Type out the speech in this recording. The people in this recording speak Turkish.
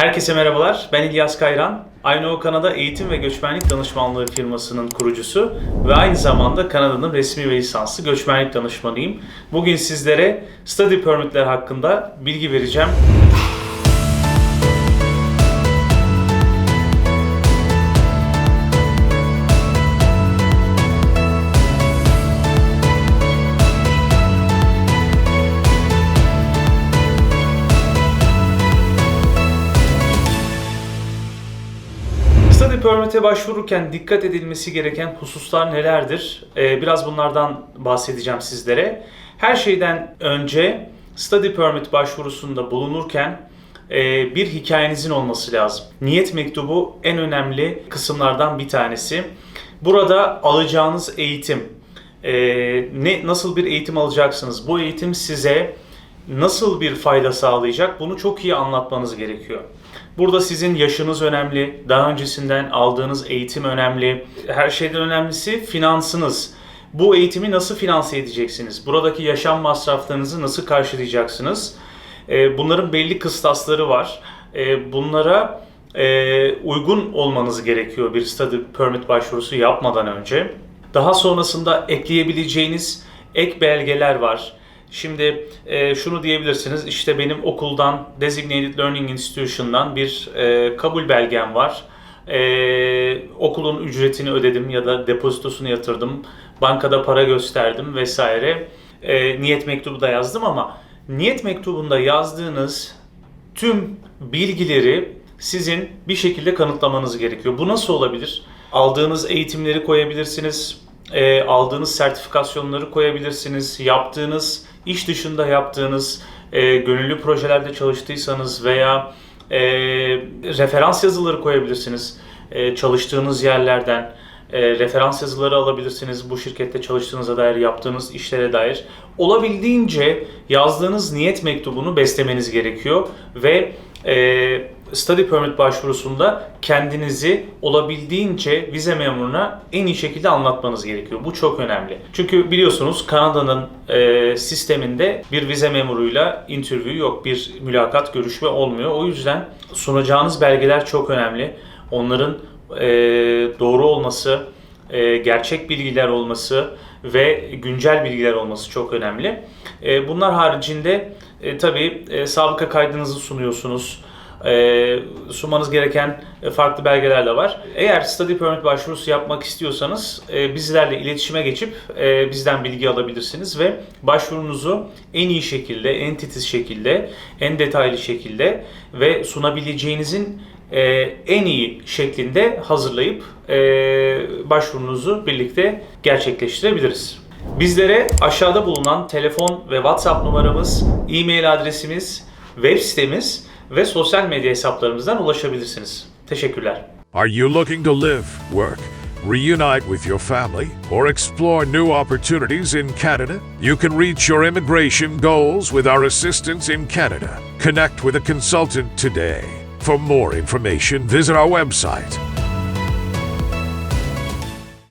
Herkese merhabalar. Ben İlyas Kayran. Aynı Kanada Eğitim ve Göçmenlik Danışmanlığı firmasının kurucusu ve aynı zamanda Kanada'nın resmi ve lisanslı göçmenlik danışmanıyım. Bugün sizlere study permitler hakkında bilgi vereceğim. Study Permit'e başvururken dikkat edilmesi gereken hususlar nelerdir? Ee, biraz bunlardan bahsedeceğim sizlere. Her şeyden önce Study Permit başvurusunda bulunurken e, bir hikayenizin olması lazım. Niyet mektubu en önemli kısımlardan bir tanesi. Burada alacağınız eğitim, e, ne nasıl bir eğitim alacaksınız? Bu eğitim size nasıl bir fayda sağlayacak? Bunu çok iyi anlatmanız gerekiyor. Burada sizin yaşınız önemli, daha öncesinden aldığınız eğitim önemli. Her şeyden önemlisi finansınız. Bu eğitimi nasıl finanse edeceksiniz? Buradaki yaşam masraflarınızı nasıl karşılayacaksınız? Ee, Bunların belli kıstasları var. Ee, Bunlara e, uygun olmanız gerekiyor bir study permit başvurusu yapmadan önce. Daha sonrasında ekleyebileceğiniz ek belgeler var. Şimdi e, şunu diyebilirsiniz, işte benim okuldan, Designated Learning Institution'dan bir e, kabul belgem var. E, okulun ücretini ödedim ya da depozitosunu yatırdım, bankada para gösterdim vesaire. E, niyet mektubu da yazdım ama niyet mektubunda yazdığınız tüm bilgileri sizin bir şekilde kanıtlamanız gerekiyor. Bu nasıl olabilir? Aldığınız eğitimleri koyabilirsiniz, e, aldığınız sertifikasyonları koyabilirsiniz, yaptığınız iş dışında yaptığınız e, gönüllü projelerde çalıştıysanız veya e, referans yazıları koyabilirsiniz e, çalıştığınız yerlerden. E, referans yazıları alabilirsiniz bu şirkette çalıştığınıza dair, yaptığınız işlere dair. Olabildiğince yazdığınız niyet mektubunu beslemeniz gerekiyor ve e, study permit başvurusunda kendinizi olabildiğince vize memuruna en iyi şekilde anlatmanız gerekiyor. Bu çok önemli. Çünkü biliyorsunuz Kanada'nın e, sisteminde bir vize memuruyla interview yok, bir mülakat görüşme olmuyor. O yüzden sunacağınız belgeler çok önemli. Onların e, doğru olması, e, gerçek bilgiler olması ve güncel bilgiler olması çok önemli. E, bunlar haricinde e, tabii e, sabıka kaydınızı sunuyorsunuz. E, sunmanız gereken e, farklı belgeler de var. Eğer study permit başvurusu yapmak istiyorsanız e, bizlerle iletişime geçip e, bizden bilgi alabilirsiniz ve başvurunuzu en iyi şekilde, en titiz şekilde, en detaylı şekilde ve sunabileceğinizin e, en iyi şeklinde hazırlayıp e, başvurunuzu birlikte gerçekleştirebiliriz. Bizlere aşağıda bulunan telefon ve WhatsApp numaramız, e-mail adresimiz, web sitemiz ve sosyal medya hesaplarımızdan ulaşabilirsiniz. Teşekkürler. Are you looking to live, work, reunite with your family, or explore new opportunities in Canada? You can reach your immigration goals with our assistance in Canada. Connect with a consultant today. For more information, visit our website